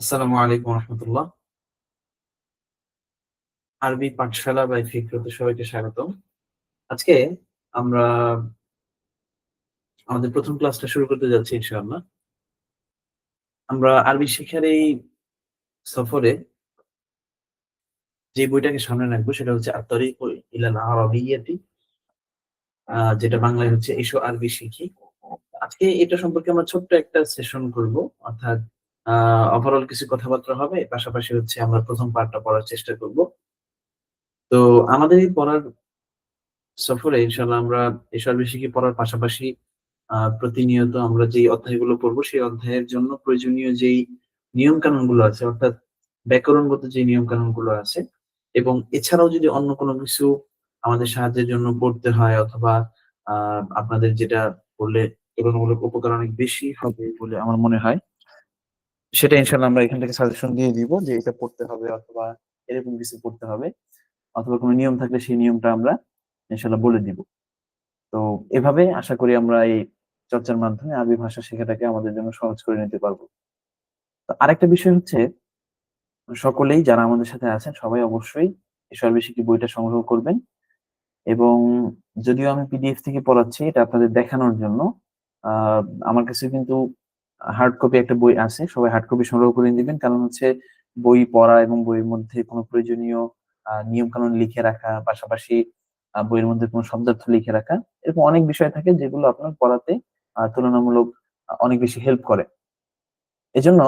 আসসালামু আলাইকুম রহমতুল্লাহ। আরবি পাঠশালা বাই ফিক্রতে সবাইকে স্বাগতম। আজকে আমরা আমাদের প্রথম ক্লাসটা শুরু করতে যাচ্ছি ইনশাআল্লাহ। আমরা আরবি শিক্ষার এই সফরে যে বইটাকে সামনে রাখব সেটা হচ্ছে আত্তরিক ইলাল আরবিয়াতি যেটা বাংলায় হচ্ছে এসো আরবি শিখি। আজকে এটা সম্পর্কে আমরা ছোট্ট একটা সেশন করব, অর্থাৎ ওভারঅল কিছু কথাবার্তা হবে। পাশাপাশি হচ্ছে আমরা প্রথম পার্টটা পড়ার চেষ্টা করব। তো আমাদের এই পড়ার সফরে ইনশাল্লাহ আমরা এসব বিষয়কে পড়ার পাশাপাশি প্রতিনিয়ত আমরা যেই অধ্যায়গুলো পড়ব, সেই অধ্যায়ের জন্য প্রয়োজনীয় যেই নিয়ম কানুনগুলো আছে, অর্থাৎ ব্যাকরণগত যে নিয়ম কানুনগুলো আছে, এবং এছাড়াও যদি অন্য কোনো কিছু আমাদের সাহায্যের জন্য পড়তে হয়, অথবা আপনাদের যেটা পড়লে তুলনামূলক উপকার অনেক বেশি হবে বলে আমার মনে হয়। সেটা ইনশাল্লাহ আমরা এখান থেকে সাজেশন দিয়ে দিব যে এটা পড়তে হবে অথবা এরকম কিছু পড়তে হবে। অথবা কোনো নিয়ম থাকলে সেই নিয়মটা আমরা ইনশাল্লাহ বলে দিব। তো এভাবে আশা করি আমরা এই চর্চার মাধ্যমে আরবি ভাষা শেখাটাকে আমাদের জন্য সহজ করে নিতে পারব। তো আরেকটা বিষয় হচ্ছে, সকলেই যারা আমাদের সাথে আছেন সবাই অবশ্যই এসব বেশি কি বইটা সংগ্রহ করবেন। এবং যদিও আমি পিডিএফ থেকে পড়াচ্ছি, এটা আপনাদের দেখানোর জন্য আমার কাছে কিন্তু হার্ড কপি একটা বই আছে, সবাই হার্ড কপি সংগ্রহ করে দিবেন কারণ হচ্ছে বই পড়া এবং বইয়ের মধ্যে কোনো প্রয়োজনীয় নিয়ম কানুন লিখে রাখা, পাশাপাশি বইয়ের মধ্যে কোনো শব্দার্থ লিখে রাখা, এরকম অনেক বিষয় থাকে যেগুলো আপনার পড়াতে তুলনামূলক অনেক বেশি হেল্প করে। এজন্য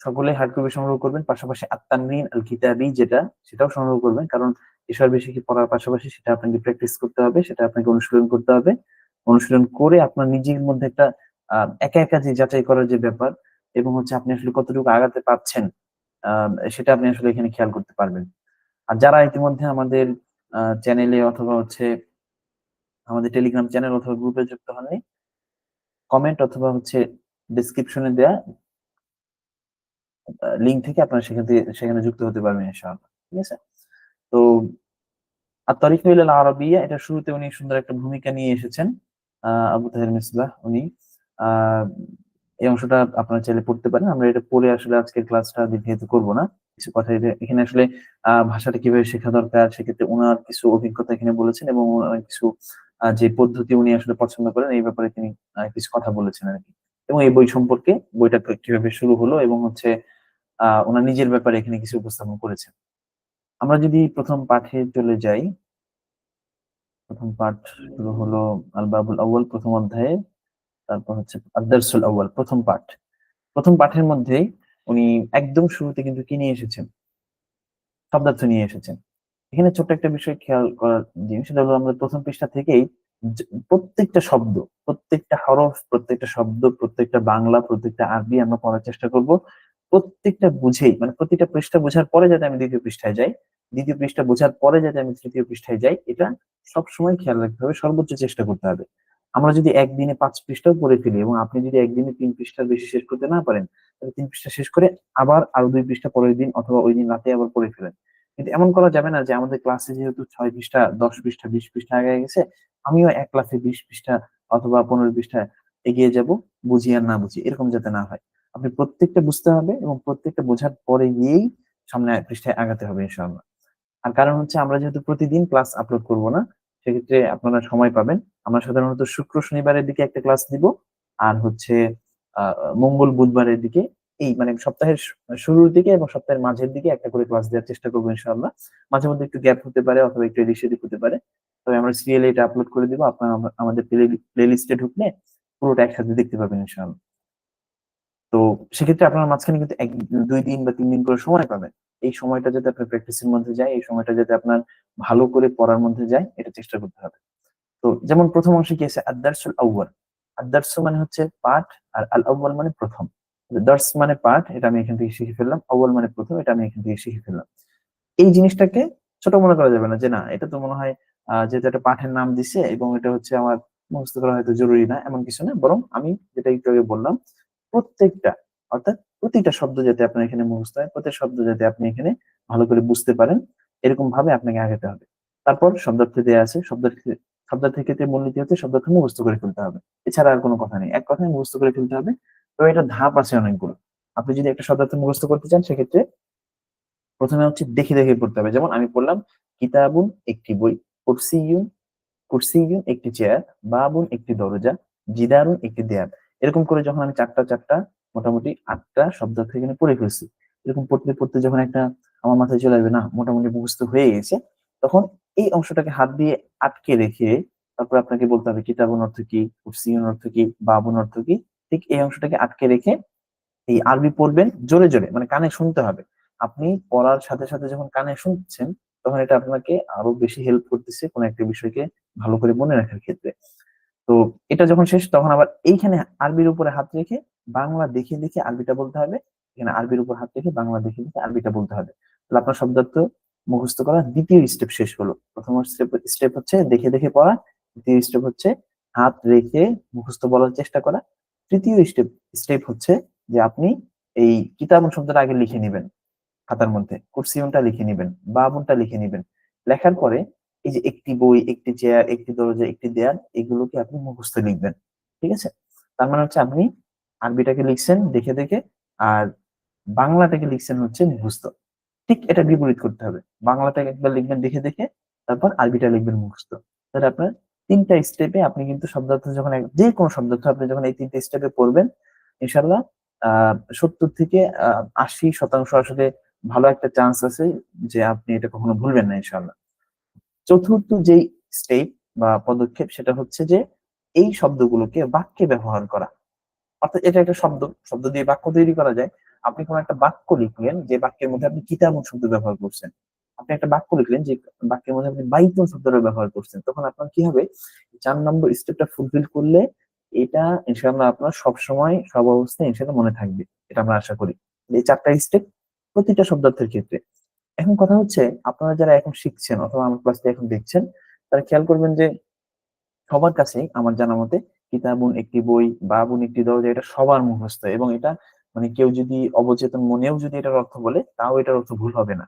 সকলে হার্ড কপি সংগ্রহ করবেন, পাশাপাশি আত্মানরিন আল কিতাবি যেটা, সেটাও সংগ্রহ করবেন। কারণ এসব বেশি কি পড়ার পাশাপাশি সেটা আপনাকে প্র্যাকটিস করতে হবে, সেটা আপনাকে অনুশীলন করতে হবে। অনুশীলন করে আপনার নিজের মধ্যে একটা একা একা যে যাচাই করার যে ব্যাপার এবং হচ্ছে আপনি আসলে কতটুকু আগাতে পারছেন আহ, সেটা আপনি আসলে এখানে খেয়াল করতে পারবেন। আর যারা ইতিমধ্যে আমাদের চ্যানেলে অথবা হচ্ছে আমাদের টেলিগ্রাম চ্যানেল অথবা গ্রুপে যুক্ত হননি কমেন্ট অথবা হচ্ছে ডিসক্রিপশনে দেয়া লিঙ্ক থেকে আপনারা সেখান থেকে সেখানে যুক্ত হতে পারবেন ইনশাআল্লাহ ঠিক আছে? তো আর তারিখ হইল আরবিয়া এটা শুরুতে উনি সুন্দর একটা ভূমিকা নিয়ে এসেছেন আবু তাহের মিসবাহ উনি এই অংশটা আপনারা চাইলে পড়তে পারেন। আমরা এটা পড়ে আসলে আজকের ক্লাসটা দীর্ঘায়িত করব না। কিছু কথা এখানে আসলে ভাষাটা কীভাবে শেখা দরকার, সেক্ষেত্রে ওনার কিছু অভিজ্ঞতা এখানে বলেছেন এবং কিছু যে পদ্ধতি উনি আসলে পছন্দ করেন, এই ব্যাপারে তিনি কিছু কথা বলেছেন আর কি এবং এই বই সম্পর্কে, বইটা কীভাবে শুরু হলো এবং হচ্ছে, আহ, ওনার নিজের ব্যাপারে এখানে কিছু উপস্থাপন করেছেন। আমরা যদি প্রথম পাঠে চলে যাই। প্রথম পাঠ শুরু হলো আল বাবুল আউয়াল, প্রথম অধ্যায়ে। তারপর হচ্ছে আদারসুল আউয়াল, প্রথম পাঠ। প্রথম পাঠের মধ্যে উনি একদম শুরুতে কিন্তু কি নিয়ে এসেছেন? শব্দার্থ নিয়ে এসেছেন। এখানে ছোট্ট একটা বিষয় খেয়াল করার জিনিস সেটা হলো আমরা প্রথম পৃষ্ঠা থেকেই প্রত্যেকটা শব্দ, প্রত্যেকটা হরফ, প্রত্যেকটা শব্দ, প্রত্যেকটা বাংলা, প্রত্যেকটা আরবি আমরা পড়ার চেষ্টা করব। প্রত্যেকটা বুঝেই মানে প্রতিটা পৃষ্ঠা বোঝার পরে যাতে আমি দ্বিতীয় পৃষ্ঠায় যাই, দ্বিতীয় পৃষ্ঠা বোঝার পরে যাতে আমি তৃতীয় পৃষ্ঠায় যাই, এটা সবসময় খেয়াল রাখতে হবে, সর্বোচ্চ চেষ্টা করতে হবে। আমরা যদি একদিনে পাঁচ পৃষ্ঠাও পড়ে ফেলি এবং আপনি যদি একদিনে তিন পৃষ্ঠার বেশি শেষ করতে না পারেন, তাহলে তিন পৃষ্ঠা শেষ করে আবার আরও দুই পৃষ্ঠা পরের দিন অথবা ওই দিন রাতে আবার পড়ে ফেলেন। কিন্তু এমন করা যাবে না যে আমাদের ক্লাসে যেহেতু ছয় পৃষ্ঠা, দশ পৃষ্ঠা, বিশ পৃষ্ঠা আগে গেছে, আমিও এক ক্লাসে বিশ পৃষ্ঠা অথবা পনেরো পৃষ্ঠা এগিয়ে যাব বুঝি আর না বুঝি এরকম যাতে না হয়। আপনি প্রত্যেকটা বুঝতে হবে এবং প্রত্যেকটা বোঝার পরে গিয়েই সামনে পৃষ্ঠায় আগাতে হবে ইনশাআল্লাহ। আর কারণ হচ্ছে আমরা যেহেতু প্রতিদিন ক্লাস আপলোড করব না সেক্ষেত্রে আপনারা সময় পাবেন। আমরা সাধারণত শুক্র শনিবারের দিকে একটা ক্লাস দিব আর হচ্ছে মঙ্গল বুধবারের দিকে এই মানে সপ্তাহের শুরুর দিকে এবং সপ্তাহের মাঝের দিকে একটা করে ক্লাস দেওয়ার চেষ্টা করব ইনশাআল্লাহ। মাঝে মধ্যে একটু গ্যাপ হতে পারে অথবা একটু এদিক সেদিক হতে পারে। তবে আমরা সিরিয়ালে এটা আপলোড করে দিব। আপনারা আমাদের প্লে লিস্টে ঢুকলে পুরোটা একসাথে দেখতে পাবেন ইনশাআল্লাহ। তো সেক্ষেত্রে আপনার মাঝখানে কিন্তু এক, দুই দিন বা তিন দিন করে সময় পাবেন। এই সময়টা যাতে আপনার প্র্যাকটিসের মধ্যে যায়, এই সময়টা যাতে আপনার ভালো করে পড়ার মধ্যে যায়, এটা চেষ্টা করতে হবে। তো যেমন প্রথম অংশে কি আছে? আদার্সুল আউ্বাল আদার্স মানে হচ্ছে পাঠ আর আল আউ্বাল মানে প্রথম। দার্স মানে পাঠ, এটা আমি এখান থেকে শিখে ফেললাম। আউ্বাল মানে প্রথম, এটা আমি এখান থেকে শিখে ফেললাম। এই জিনিসটাকে ছোট মনে করা যাবে না যে না, এটা তো মনে হয় যেহেতু একটা পাঠের নাম দিছে এবং এটা হচ্ছে আমার মুখস্থ করা হয়তো জরুরি না, এমন কিছু না। বরং আমি যেটা একটু আগে বললাম, প্রত্যেকটা, অর্থাৎ প্রতিটা শব্দ যাতে আপনার এখানে মুখস্থ হয় প্রত্যেক শব্দ যাতে আপনি এখানে ভালো করে বুঝতে পারেন এরকম ভাবে আপনাকে আগাতে হবে। তারপর শব্দার্থ দেওয়া আছে, শব্দার্থ, শব্দার্থের ক্ষেত্রে মূলনীতি হচ্ছে শব্দার্থ মুখস্থ করে ফেলতে হবে। এছাড়া আর কোনো কথা নেই। এক কথায় মুখস্থ করে ফেলতে হবে। তো এটা ধাপ আছে অনেকগুলো। আপনি যদি একটা শব্দার্থ মুখস্থ করতে চান, সেক্ষেত্রে প্রথমে হচ্ছে দেখে দেখে পড়তে হবে। যেমন আমি পড়লাম, কিতাবুন একটি বই, কুরসিয়ুন কুরসিয়ুন একটি চেয়ার, বাবুন একটি দরজা, জিদারুন একটি দেয়াল। এরকম করে যখন আমি চারটা চারটা মোটামুটি আটটা শব্দ এখানে পড়ে ফেলছি। এরকম পড়তে পড়তে যখন একটা আমার মাথায় চলে আসবে, না, মোটামুটি মুখস্থ হয়ে গেছে, তখন এই অংশটাকে হাত দিয়ে আটকে রেখে তারপর আপনাকে বলতে হবে, কিতাবুন অর্থ কি? কুরসিয়ুন অর্থ কি? বাবন অর্থ কি? ঠিক এই অংশটাকে আটকে রেখে এই আরবি পড়বেন জোরে জোরে মানে কানে শুনতে হবে। আপনি পড়ার সাথে সাথে যখন কানে শুনছেন, তখন এটা আপনাকে আরও বেশি হেল্প করতেছে কোনো একটা বিষয়কে ভালো করে মনে রাখার ক্ষেত্রে। তো এটা যখন শেষ, তখন আবার এইখানে আরবির উপরে হাত রেখে বাংলা দেখে দেখে আরবিটা বলতে হবে। এখানে আরবির উপর হাত রেখে বাংলা দেখে দেখে আরবিটা বলতে হবে। তাহলে আপনার শব্দার্থ মুখস্থ করা দ্বিতীয় স্টেপ শেষ হলো। প্রথম স্টেপ স্টেপ হচ্ছে দেখে দেখে পড়া। দ্বিতীয় স্টেপ হচ্ছে হাত রেখে মুখস্থ বলার চেষ্টা করা। তৃতীয় স্টেপ স্টেপ হচ্ছে যে আপনি এই কিতাব শব্দটা আগে লিখে নেবেন। খাতার মধ্যে কুরসিউনটা লিখে নেবেন বাবুনটা লিখে নেবেন। লেখার পরে এই যে একটি বই, একটি চেয়ার একটি দরজা, একটি দেয়াল, এগুলোকে আপনি মুখস্থ লিখবেন। ঠিক আছে? তার মানে হচ্ছে আপনি আরবিটাকে লিখছেন দেখে দেখে, আর বাংলাটাকে লিখছেন হচ্ছে মুখস্থ। ঠিক এটা বিপরীত করতে হবে। বাংলাটাকে একবার লিখবেন দেখে দেখে, তারপর আরবিটা লিখবেন মুখস্থ। তাহলে আপনার তিনটা স্টেপে আপনি কিন্তু শব্দার্থ যখন যে কোনো শব্দার্থ আপনি যখন এই তিনটা স্টেপে পড়বেন ইনশাল্লাহ আহ সত্তর থেকে আশি শতাংশ আসলে ভালো একটা চান্স আছে যে আপনি এটা কখনো ভুলবেন না ইনশাল্লাহ চতুর্থ যেই স্টেপ বা পদক্ষেপ সেটা হচ্ছে যে, এই শব্দগুলোকে বাক্যে ব্যবহার করা। অর্থাৎ এটা একটা শব্দ শব্দ দিয়ে বাক্য তৈরি করা যায়। আপনি কোন একটা বাক্য লিখলেন, যে বাক্যের মধ্যে আপনি কিতাব শব্দ ব্যবহার করছেন। আপনি একটা বাক্য লিখলেন, যে বাক্যের মধ্যে আপনি বাইতুন শব্দটা ব্যবহার করছেন। তখন আপনার কি হবে? চার নম্বর স্টেপটা ফুলফিল করলে এটা ইনশাআল্লাহ আপনার সব সময় সব অবস্থায় ইনশাআল্লাহ মনে থাকবে। এটা আমরা আশা করি। এই চারটা স্টেপ প্রতিটা শব্দার্থের ক্ষেত্রে। এখন কথা হচ্ছে, আপনারা যারা এখন শিখছেন অথবা আমার ক্লাসটা এখন দেখছেন, তারা খেয়াল করবেন যে সবার কাছেই, আমার জানা মতে কিতাবুন একটি বই, বাবুন একটি দরজা, এটা সবার মুখস্থ এবং এটা মানে কেউ যদি অবচেতন মনেও যদি এটার অর্থ বলে, তাও এটার অর্থ ভুল হবে না।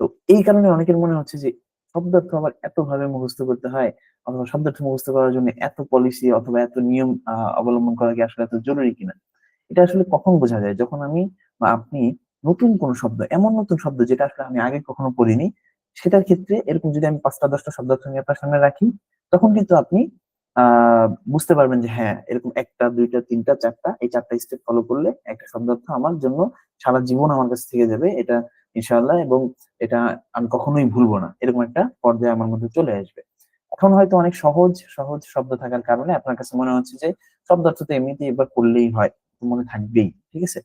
তো এই কারণে অনেকের মনে হচ্ছে যে শব্দার্থ আবার এত ভাবে মুখস্থ করতে হয়, অথবা শব্দার্থ মুখস্থ করার জন্য এত পলিসি অথবা এত নিয়ম অবলম্বন করা কি আসলে এত জরুরি কিনা? এটা আসলে কখন বোঝা যায়? যখন আমি বা আপনি নতুন কোন শব্দ, এমন নতুন শব্দ যেটা আসলে আমি আগে কখনো পড়িনি, সেটার ক্ষেত্রে এরকম যদি আমি পাঁচটা, দশটা শব্দার্থ নিয়ে আপনার সামনে রাখি, তখন কিন্তু আপনি বুঝতে পারবেন যে হ্যাঁ এরকম একটা, দুইটা, তিনটা, চারটা, এই চারটা স্টেপ ফলো করলে একটা শব্দার্থ আমার জন্য সারা জীবন আমার কাছে থেকে যাবে, এটা ইনশাআল্লাহ এবং এটা আমি কখনোই ভুলবো না। এরকম একটা পর্যায়ে আমার মধ্যে চলে আসবে। এখন হয়তো অনেক সহজ সহজ শব্দ থাকার কারণে আপনার কাছে মনে হচ্ছে যে শব্দার্থ তো এমনিতেই এবার করলেই হয়, মনে থাকবেই, ঠিক আছে?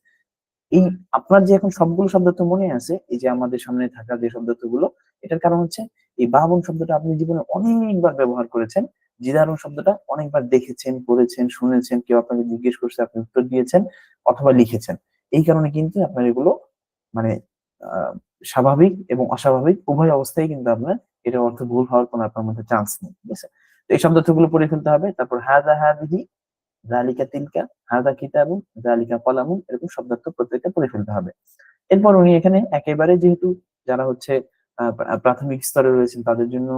এই আপনার যে এখন সবগুলো শব্দার্থ মনে আছে, এই যে আমাদের সামনে থাকা যে শব্দার্থগুলো এটার কারণ হচ্ছে এই বাবন শব্দটা আপনি জীবনে অনেকবার ব্যবহার করেছেন জিদারুন শব্দটা অনেকবার দেখেছেন, পড়েছেন, শুনেছেন, কেউ আপনাকে জিজ্ঞেস করছে, আপনি উত্তর দিয়েছেন অথবা লিখেছেন। এই কারণে কিন্তু আপনার এগুলো মানে স্বাভাবিক এবং অস্বাভাবিক উভয় অবস্থায় কিন্তু আপনার এটা অর্থ ভুল হওয়ার কোনো আপনার মধ্যে চান্স নেই, ঠিক আছে? তো এই শব্দার্থগুলো পড়ে ফেলতে হবে। তারপর হাদা হাদিহি জালিকা তিলকা হাদা কিতাবুন জালিকা কলামুন, এরকম শব্দার্থ প্রত্যেকটা পড়ে ফেলতে হবে। এরপর উনি এখানে একেবারে যেহেতু যারা হচ্ছে প্রাথমিক স্তরে রয়েছেন তাদের জন্য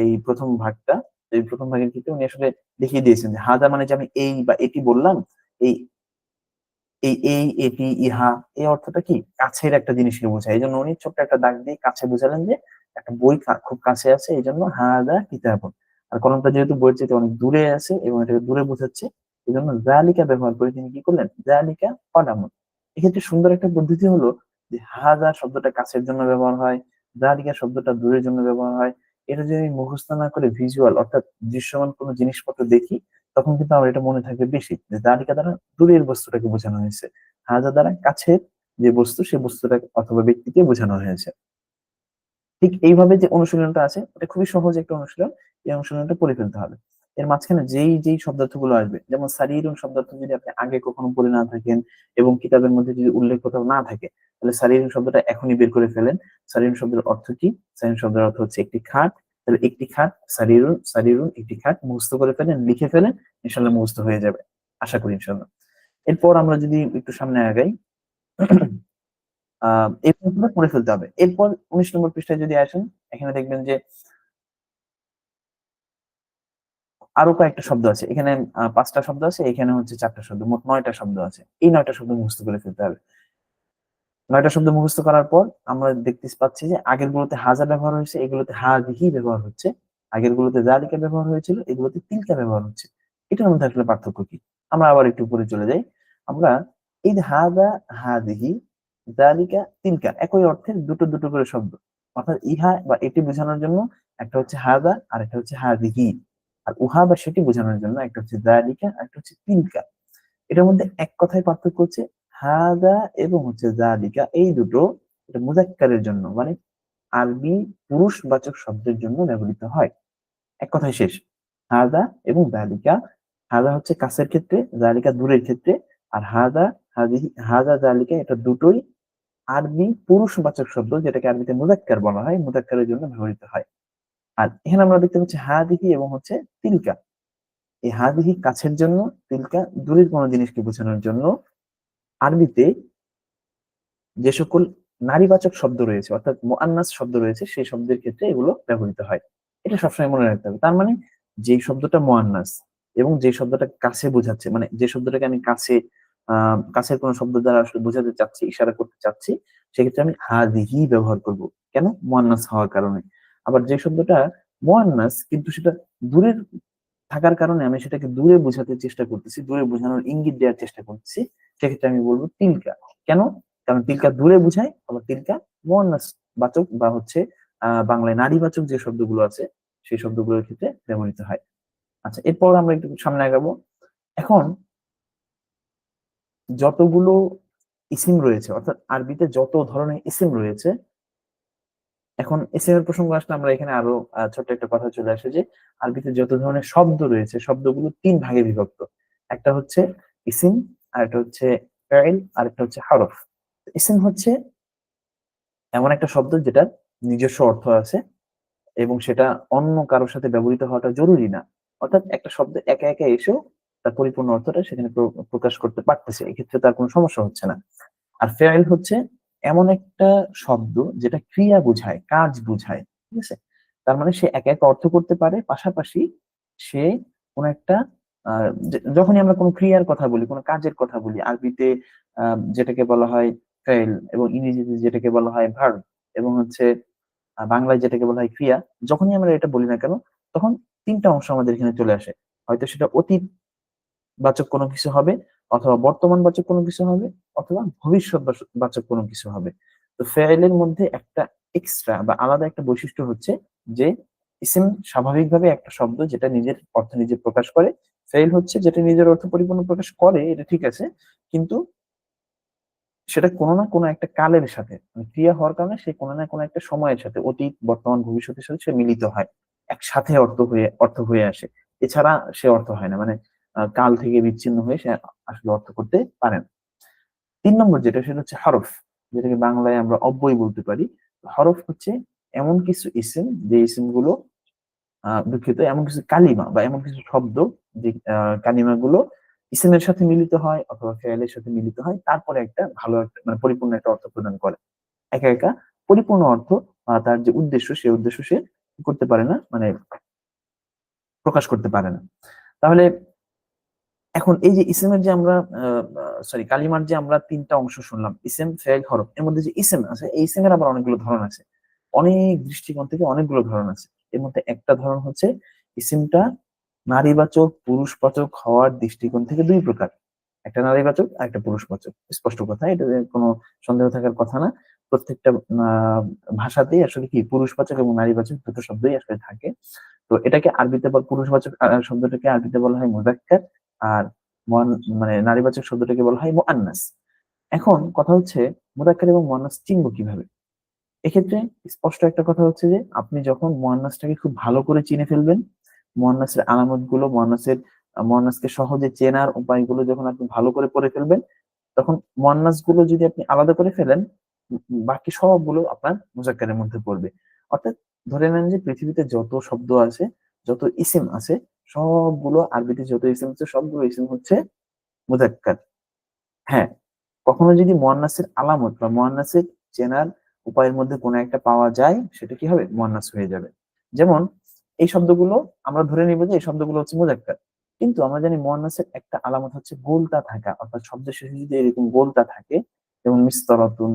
এই প্রথম ভাগটা এই প্রথম ভাগের ক্ষেত্রে উনি আসলে দেখিয়ে দিয়েছেন যে, হাদা মানে যে আমি এই বা এটি বললাম, এই এই এই, এটি, ইহা, এই অর্থটা কি? কাছের একটা জিনিসকে বোঝায়। এই জন্য উনি ছোট্ট একটা দাগ দিয়ে কাছে বোঝালেন যে, একটা বই খুব কাছে আছে এই জন্য হাদা কিতাবুন। আর কলমটা যেহেতু বইয়ের চেয়ে অনেক দূরে আছে এবং এটাকে দূরে বোঝাচ্ছে এই জন্য জালিকা ব্যবহার করে তিনি কি করলেন? জালিকা কলামুন। এক্ষেত্রে সুন্দর একটা পদ্ধতি হলো যে হাজা শব্দটা কাছের জন্য ব্যবহার হয় জালিকা শব্দটা দূরের জন্য ব্যবহার হয় এটা যদি আমি মুখস্থ না করে ভিজুয়াল অর্থাৎ দৃশ্যমান কোনো জিনিসপত্র দেখি, তখন কিন্তু আমার এটা মনে থাকবে বেশি। যে দাঁড়িকা দ্বারা দূরের বস্তুটাকে বোঝানো হয়েছে। হাজা দ্বারা কাছের যে বস্তু, সে বস্তুটা অথবা ব্যক্তিকে বোঝানো হয়েছে। ঠিক এইভাবে যে অনুশীলনটা আছে, এটা খুবই সহজ একটা অনুশীলন। এই অনুশীলনটা পরিফেলতে ফেলতে হবে। এর মাঝখানে যেই যেই শব্দার্থগুলো আসবে, যেমন সারিরুন শব্দার্থ যদি আপনি আগে কখনো পড়ে না থাকেন এবং কিতাবের মধ্যে যদি উল্লেখ কোথাও না থাকে, তাহলে সারিরুন শব্দটা এখনই বের করে ফেলেন। সারিরুন শব্দের অর্থ কি? সারিরুন শব্দের অর্থ হচ্ছে একটি খাট। তাহলে একটি খাট, সারিরুন সারিরুন, একটি খাট মুখস্থ করে ফেলেন, লিখে ফেলেন, ইনশাল্লাহ মুখস্থ হয়ে যাবে। আশা করি ইনশাল্লাহ। এরপর আমরা যদি একটু সামনে আগাই, আহ পর্যন্ত পড়ে ফেলতে হবে। এরপর উনিশ নম্বর পৃষ্ঠায় যদি আসেন, এখানে দেখবেন যে আরও কয়েকটা শব্দ আছে। এখানে পাঁচটা শব্দ আছে, এখানে হচ্ছে চারটা শব্দ, মোট নয়টা শব্দ আছে। এই নয়টা শব্দ মুখস্থ করে ফেলতে হবে। নয়টা শব্দ মুখস্থ করার পর আমরা দেখতে পাচ্ছি যে আগের গুলোতে হাজা ব্যবহার হয়েছে, এগুলোতে হাদিহি ব্যবহার হচ্ছে। আগের গুলোতে জালিকা ব্যবহার হয়েছিল, এগুলোতে তিলকা ব্যবহার হচ্ছে। এটার মধ্যে আসলে পার্থক্য কি? আমরা আবার একটু উপরে চলে যাই। আমরা যে হাদা হাদিহি জালিকা তিলকা একই অর্থের দুটো দুটো করে শব্দ। অর্থাৎ ইহা বা এটি বোঝানোর জন্য একটা হচ্ছে হাদা আর একটা হচ্ছে হাদিহি আর উহা বা সেটি বোঝানোর জন্য একটা হচ্ছে জালিকা একটা হচ্ছে তিলকা। এটার মধ্যে এক কথায় পার্থক্য হচ্ছে হাদা এবং হচ্ছে জালিকা এই দুটো এটা মুজাক্কারের জন্য মানে আরবি পুরুষ বাচক শব্দের জন্য ব্যবহৃত হয়। এক কথায় শেষ। হাদা এবং জালিকা হাদা হচ্ছে কাছের ক্ষেত্রে জালিকা দূরের ক্ষেত্রে, আর হাদা হাদা জালিকা এটা দুটোই আরবি পুরুষ বাচক শব্দ যেটাকে আরবিতে মুজাক্কার বলা হয়, মুজাক্কারের জন্য ব্যবহৃত হয়। আর এখানে আমরা দেখতে পাচ্ছি হাদিহি এবং হচ্ছে তিলকা। এই হাদিহি কাছের জন্য, তিলকা দূরের কোনো জিনিসকে বোঝানোর জন্য আরবিতে যে সকল নারীবাচক শব্দ রয়েছে, অর্থাৎ মোয়ান্নাস শব্দ রয়েছে, সেই শব্দের ক্ষেত্রে এগুলো ব্যবহৃত হয়। এটা সবসময় মনে রাখতে হবে। তার মানে যে শব্দটা মোয়ান্নাস এবং যে শব্দটা কাছে বোঝাচ্ছে মানে যে শব্দটাকে আমি কাছে কাছের কোনো শব্দ দ্বারা আসলে বোঝাতে চাচ্ছি, ইশারা করতে চাচ্ছি, সেক্ষেত্রে আমি হাদিহি ব্যবহার করব। কেন? মোয়ান্নাস হওয়ার কারণে। আবার যে শব্দটা মোয়ান্নাস, কিন্তু সেটা দূরের থাকার কারণে আমি সেটাকে দূরে বোঝাতে চেষ্টা করতেছি, দূরে বোঝানোর ইঙ্গিত দেওয়ার চেষ্টা করতেছি। সেক্ষেত্রে আমি বলব তিলকা। কেন? কারণ তিলকা দূরে বুঝায়, আবার তিলকা মোয়ান্নাস বাচক বা হচ্ছে আহ বাংলায় নারীবাচক যে শব্দগুলো আছে, সেই শব্দগুলোর ক্ষেত্রে ব্যবহৃত হয়। আচ্ছা এরপর আমরা একটু সামনে আগাবো। এখন যতগুলো ইসিম রয়েছে, অর্থাৎ আরবিতে যত ধরনের ইসিম রয়েছে এখন ইসিমের প্রসঙ্গ আসলে আমরা এখানে আরও ছোট্ট একটা কথা চলে আসে যে, আরবিতে যত ধরনের শব্দ রয়েছে, শব্দগুলো তিন ভাগে বিভক্ত। একটা হচ্ছে ইসিম আর একটা হচ্ছে ফেল আর একটা হচ্ছে হারফ। ইসিম হচ্ছে এমন একটা শব্দ যেটার নিজস্ব অর্থ আছে এবং সেটা অন্য কারোর সাথে ব্যবহৃত হওয়াটা জরুরি না। অর্থাৎ একটা শব্দ একা একা এসেও তার পরিপূর্ণ অর্থটা সেখানে প্রকাশ করতে পারতেছে, এক্ষেত্রে তার কোনো সমস্যা হচ্ছে না। আর ফেয়াইল হচ্ছে এমন একটা শব্দ যেটা ক্রিয়া বুঝায়, কাজ বুঝায়, ঠিক আছে? তার মানে সে একা একা অর্থ করতে পারে, পাশাপাশি সে কোন একটা যখনই আমরা কোনো ক্রিয়ার কথা বলি, কোনো কাজের কথা বলি, আরবিতে যেটাকে বলা হয় ফেল এবং ইংরেজিতে যেটাকে বলা হয় ভার্ব এবং হচ্ছে বাংলায় যেটাকে বলা হয় ক্রিয়া, যখনই আমরা এটা বলি না কেন, তখন তিনটা অংশ আমাদের এখানে চলে আসে। হয়তো সেটা অতীত বাচক কোনো কিছু হবে অথবা বর্তমান বাচক কোনো কিছু হবে অথবা ভবিষ্যৎ বাচক কোনো কিছু হবে। তো ফেলের মধ্যে একটা এক্সট্রা বা আলাদা একটা বৈশিষ্ট্য হচ্ছে যে ইসিম স্বাভাবিকভাবে একটা শব্দ যেটা নিজের অর্থ নিজে প্রকাশ করে ফেল হচ্ছে যেটা নিজের অর্থ পরিপূর্ণ প্রকাশ করে, এটা ঠিক আছে। কিন্তু সেটা কোনো না কোনো একটা কালের সাথে মানে ক্রিয়া হওয়ার কারণে সে কোনো না কোনো একটা সময়ের সাথে, অতীত, বর্তমান, ভবিষ্যতের সাথে সে মিলিত হয়, একসাথে অর্থ হয়ে অর্থ হয়ে আসে। এছাড়া সে অর্থ হয় না মানে কাল থেকে বিচ্ছিন্ন হয়ে সে আসলে অর্থ করতে পারে না। তিন নম্বর যেটা, সেটা হচ্ছে হরফ। যেটাকে বাংলায় আমরা অব্যয় বলতে পারি। হরফ হচ্ছে এমন কিছু ইসিম, যে ইসিমগুলো আহ দুঃখিত, এমন কিছু কালিমা বা এমন কিছু শব্দ, যে কালিমা গুলো ইসিমের সাথে মিলিত হয় অথবা ফেয়ালের সাথে মিলিত হয়, তারপরে একটা ভালো একটা মানে পরিপূর্ণ একটা অর্থ প্রদান করে। একা একা পরিপূর্ণ অর্থ তার যে উদ্দেশ্য, সেই উদ্দেশ্য সে করতে পারে না মানে প্রকাশ করতে পারে না। তাহলে এখন এই যে ইসেমের যে আমরা সরি কালিমার যে আমরা তিনটা অংশ শুনলাম ইসেম ফেল হরফ, এর মধ্যে যে ইসেম আছে, এই ইসেমের আবার অনেকগুলো ধরন আছে। অনেক দৃষ্টিকোণ থেকে অনেকগুলো ধরন আছে। এর মধ্যে একটা ধরন হচ্ছে ইসিমটা নারীবাচক, পুরুষবাচক হওয়ার দৃষ্টিকোণ থেকে দুই প্রকার। একটা নারীবাচক, আর একটা পুরুষবাচক। স্পষ্ট কথা, এটা কোনো সন্দেহ থাকার কথা না। প্রত্যেকটা ভাষাতেই আসলে কি পুরুষবাচক এবং নারীবাচক দুটো শব্দই আসলে থাকে। তো এটাকে আরবিতে বল, পুরুষবাচক শব্দটাকে আরবিতে বলা হয় মুজাক্কার। আর মানে নারীবাচক শব্দটাকে বলা হয় মোয়ান্নাস এখন কথা হচ্ছে মুদাক্কার এবং মোয়ান্নাস চিনব কীভাবে? এক্ষেত্রে স্পষ্ট একটা কথা হচ্ছে যে, আপনি যখন মোয়ান্নাসটাকে খুব ভালো করে চিনে ফেলবেন মোয়ান্নাসের আলামতগুলো মোয়ান্নাসের মোয়ান্নাসকে সহজে চেনার উপায়গুলো যখন আপনি ভালো করে পড়ে ফেলবেন, তখন মোয়ান্নাসগুলো যদি আপনি আলাদা করে ফেলেন বাকি সবগুলো আপনার মুজাক্কারের মধ্যে পড়বে। অর্থাৎ ধরে নেন যে পৃথিবীতে যত শব্দ আছে, যত ইসিম আছে সবগুলো আরবিতে যত ইসিম হচ্ছে, সবগুলো ইসিম হচ্ছে মুজাক্কার। হ্যাঁ কখনো যদি মোয়ান্নাসের আলামত বা মোয়ান্নাসের চেনার উপায়ের মধ্যে কোনো একটা পাওয়া যায়, সেটা কি হবে? মোয়ান্নাস হয়ে যাবে। যেমন, এই শব্দগুলো আমরা ধরে নিব যে এই শব্দগুলো হচ্ছে মুজাক্কার। কিন্তু আমরা জানি মোয়ান্নাসের একটা আলামত হচ্ছে গোলতা থাকা, অর্থাৎ শব্দের শেষে যদি এরকম গোলতা থাকে, যেমন মিস্তরাতুন,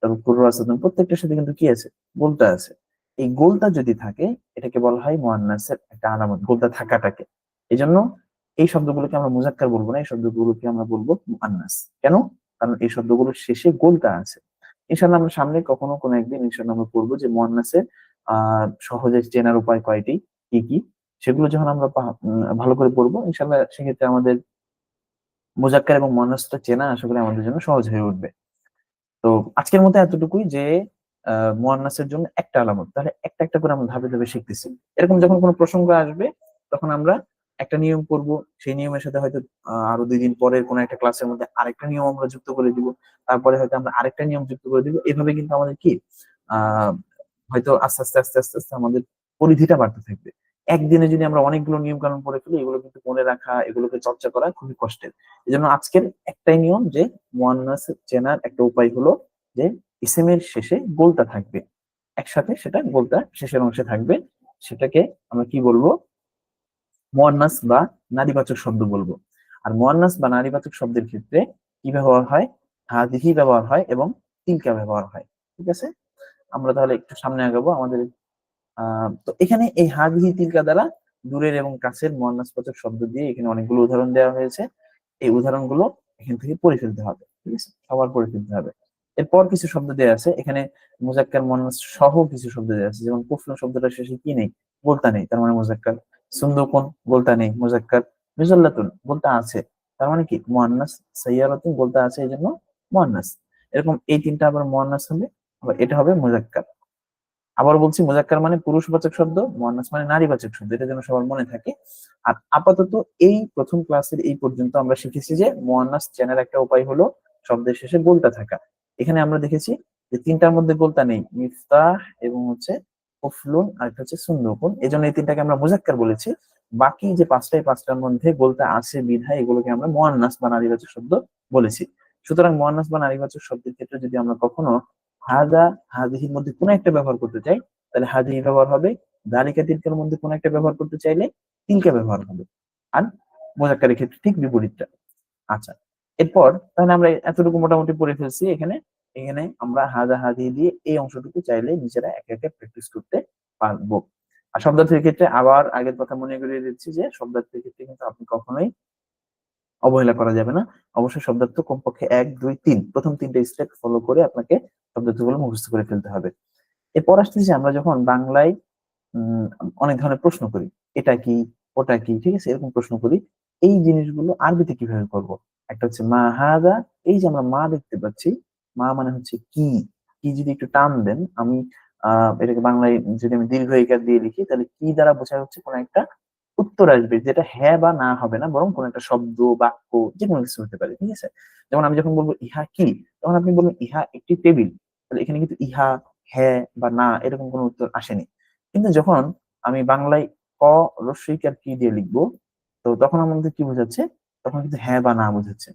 তারপর কুর্রাসাতুন, প্রত্যেকটার সাথে কিন্তু কি আছে? গোলটা আছে। এই গোলটা যদি থাকে, এটাকে বলা হয় মুয়ান্নাসের একটা আলামত, গোলটা থাকাটাকে। এই জন্য এই শব্দগুলোকে আমরা মুজাক্কার বলব না, এই শব্দগুলোকে আমরা বলব মুআন্নাস কেন? কারণ এই শব্দগুলোর শেষে গোলটা আছে। ইনশাল্লাহ আমরা সামনে কখনো কোনো একদিন ইনশাল্লাহ আমরা পড়ব যে মুয়ান্নাসের আহ সহজে চেনার উপায় কয়টি, কি কি? সেগুলো যখন আমরা ভালো করে পড়ব ইনশাল্লাহ সেক্ষেত্রে আমাদের মুজাক্কার এবং মুয়ান্নাসটা চেনা, আশা করি আমাদের জন্য সহজ হয়ে উঠবে। তো আজকের মধ্যে এতটুকুই যে মোয়ান্নাসের জন্য একটা আলামত। তাহলে একটা একটা করে আমরা ধাপে ধাপে শিখতেছি। এরকম যখন কোনো প্রসঙ্গ আসবে, তখন আমরা একটা নিয়ম করব। সেই নিয়মের সাথে হয়তো আরও দুই দিন পরের কোনো একটা ক্লাসের মধ্যে আরেকটা নিয়ম আমরা যুক্ত করে দিব। তারপরে হয়তো আমরা আরেকটা নিয়ম যুক্ত করে দিব। এভাবে কিন্তু আমাদের কি হয়তো আস্তে আস্তে আস্তে আস্তে আস্তে আমাদের পরিধিটা বাড়তে থাকবে। একদিনে যদি আমরা অনেকগুলো নিয়ম কানুন পড়ে ফেলি, এগুলো কিন্তু মনে রাখা, এগুলোকে চর্চা করা খুবই কষ্টের। এই জন্য আজকের একটাই নিয়ম যে মোয়ান্নাস চেনার একটা উপায় হলো যে ইসেমের শেষে গোলটা থাকবে। একসাথে সেটা গোলটা শেষের অংশে থাকবে। সেটাকে আমরা কি বলব? মোয়ান্নাস বা নারীবাচক শব্দ বলব। আর মোয়ান্নাস বা নারীবাচক শব্দের ক্ষেত্রে কি ব্যবহার হয়? হাদিহি ব্যবহার হয় এবং তিলকা ব্যবহার হয়। ঠিক আছে? আমরা তাহলে একটু সামনে আগাবো আমাদের তো এখানে এই হাদিহি তিলকা দ্বারা দূরের এবং কাছের মোয়ান্নাসবাচক শব্দ দিয়ে এখানে অনেকগুলো উদাহরণ দেওয়া হয়েছে। এই উদাহরণগুলো এখান থেকে পড়ে ফেলতে হবে। ঠিক আছে? সবার পড়ে ফেলতে হবে। এরপর কিছু শব্দ দেওয়া আছে। এখানে মুজাক্কার মোয়ান্নাস সহ কিছু শব্দ দেওয়া আছে। যেমন কুফলু শব্দটা শেষে কি নেই? বলতা নেই। তার মানে মুজাক্কার। সুন্দকুন বলতা নেই। মুজাক্কার মিজাল্লাতুন বলতা আছে। তার মানে কি? মোয়ান্নাস সাইয়ারাতুন বলতা আছে এই জন্য মোয়ান্নাস। এরকম এই তিনটা আবার মোয়ান্নাস হবে আবার এটা হবে মুজাক্কার। আবার বলছি মুজাক্কার মানে পুরুষবাচক শব্দ, মোয়ান্নাস মানে নারীবাচক শব্দ। এটা যেন সবার মনে থাকে। আর আপাতত এই প্রথম ক্লাসের এই পর্যন্ত আমরা শিখেছি যে মোয়ান্নাস চেনার একটা উপায় হলো শব্দের শেষে গোলটা থাকা। এখানে আমরা দেখেছি যে তিনটার মধ্যে গোলটা নেই, মিফতাহ এবং হচ্ছে কফলুন আর একটা হচ্ছে সুন্দকুন এই জন্য এই তিনটাকে আমরা মুজাক্কার বলেছি। বাকি যে পাঁচটাই পাঁচটার মধ্যে গোলটা আছে, বিধায় এগুলোকে আমরা মোয়ান্নাস বা নারীবাচক শব্দ বলেছি। সুতরাং মোয়ান্নাস বা নারীবাচক শব্দের ক্ষেত্রে যদি আমরা কখনো হাদা, হাদিহির মধ্যে কোনো একটা ব্যবহার করতে চাই, তাহলে হাদিহি ব্যবহার হবে, দালিকা তিলকার মধ্যে কোনো একটা ব্যবহার করতে চাইলে তিলকা ব্যবহার হবে। আর মোজাক্কারের ক্ষেত্রে ঠিক বিপরীতটা। আচ্ছা এরপর তাহলে আমরা এতটুকু মোটামুটি পড়ে ফেলছি এখানে। এখানে আমরা হাজা হাজি দিয়ে এই অংশটুকু চাইলে নিজেরা একে একে প্র্যাকটিস করতে পারব। আর শব্দার্থের ক্ষেত্রে আবার আগের কথা মনে করিয়ে দিচ্ছি যে শব্দার্থের ক্ষেত্রে কিন্তু আপনি কখনোই অবহেলা করা যাবে না। অবশ্যই শব্দার্থ কমপক্ষে এক, দুই, তিন, প্রথম তিনটে স্টেপ ফলো করে আপনাকে শব্দার্থগুলো মুখস্থ করে ফেলতে হবে। এরপর আসতেছি আমরা যখন বাংলায় অনেক ধরনের প্রশ্ন করি, এটা কি, ওটা কি, ঠিক আছে? এরকম প্রশ্ন করি, এই জিনিসগুলো আরবিতে কীভাবে করব? একটা হচ্ছে মা হাদা। এই যে আমরা মা দেখতে পাচ্ছি, মা মানে হচ্ছে কি? কি যদি একটু টান দেন, আমি আহ এটাকে বাংলায় যদি আমি দীর্ঘ ইকার দিয়ে লিখি, তাহলে কি দ্বারা বোঝা হচ্ছে কোন একটা উত্তর আসবে যেটা হ্যাঁ বা না হবে না, বরং কোন একটা শব্দ, বাক্য যে কোনো কিছু হতে পারে, ঠিক আছে? যেমন আমি যখন বলব ইহা কি, তখন আপনি বলবেন ইহা একটি টেবিল। তাহলে এখানে কিন্তু ইহা হ্যাঁ বা না এরকম কোনো উত্তর আসেনি। কিন্তু যখন আমি বাংলায় ক, রস্বইকার কি দিয়ে লিখব, তো তখন আমাদের কি বোঝাচ্ছে? তখন কিন্তু হ্যাঁ বা না বোঝাচ্ছে।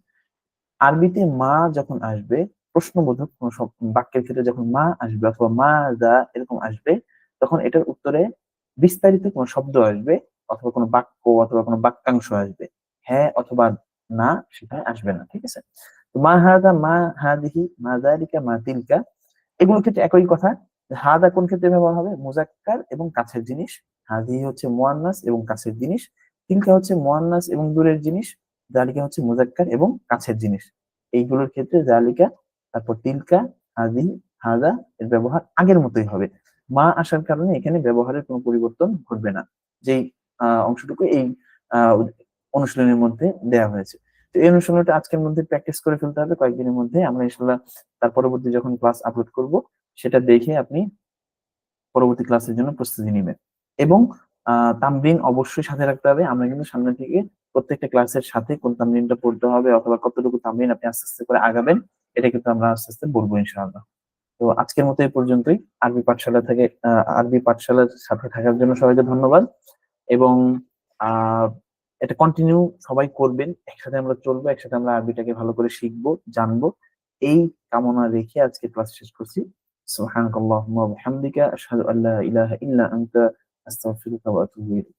আরবিতে মা যখন আসবে, প্রশ্নবোধক কোন বাক্যের ক্ষেত্রে যখন মা আসবে অথবা মা দা এরকম আসবে, তখন এটার উত্তরে বিস্তারিত কোন শব্দ আসবে অথবা কোনো বাক্য অথবা কোনো বাক্যাংশ আসবে। হ্যাঁ অথবা না সেখানে আসবে না, ঠিক আছে? মা হাদা মা হাদিহি মা দারিকা মা তিলকা, এগুলোর ক্ষেত্রে একই কথা। হাদা কোন ক্ষেত্রে ব্যবহার হবে? মুজাক্কার এবং কাছের জিনিস। হাদিহি হচ্ছে মোয়ান্নাস এবং কাছের জিনিস। তিলকা হচ্ছে মোয়ান্নাস এবং দূরের জিনিস। জালিকা হচ্ছে মুজাক্কার এবং কাছের জিনিস। এইগুলোর ক্ষেত্রে জালিকা, তারপর তিলকা হাদি হাজা এর ব্যবহার আগের মতোই হবে। মা আসার কারণে এখানে ব্যবহারের কোনো পরিবর্তন ঘটবে না। যেই অংশটুকু এই অনুশীলনের মধ্যে দেওয়া হয়েছে। তো এই অনুশীলনটা আজকের মধ্যে প্র্যাকটিস করে ফেলতে হবে। কয়েকদিনের মধ্যে আমরা ইনশাল্লাহ তার পরবর্তী যখন ক্লাস আপলোড করব, সেটা দেখে আপনি পরবর্তী ক্লাসের জন্য প্রস্তুতি নেবেন। এবং তামরিন অবশ্যই সাথে রাখতে হবে। আমরা কিন্তু সামনে থেকে প্রত্যেকটা ক্লাসের সাথে কোন তামলিনটা পড়তে হবে অথবা কতটুকু তামলিন আপনি আস্তে আস্তে করে আগাবেন, এটা কিন্তু আমরা আস্তে আস্তে বলব ইনশাআল্লাহ। তো আজকের মতো এই পর্যন্তই। আরবি পাঠশালা থেকে আরবি পাঠশালার সাথে থাকার জন্য সবাইকে ধন্যবাদ। এবং এটা কন্টিনিউ সবাই করবেন, একসাথে আমরা চলবো, একসাথে আমরা আরবিটাকে ভালো করে শিখব, জানব। এই কামনা রেখে আজকে ক্লাস শেষ করছি। সুবহানাকাল্লাহুম্মা ওয়া বিহামদিকা, আশহাদু আল্লা ইলাহা ইল্লা আনতা, আস্তাগফিরুকা ওয়া আতুবু ইলাইক।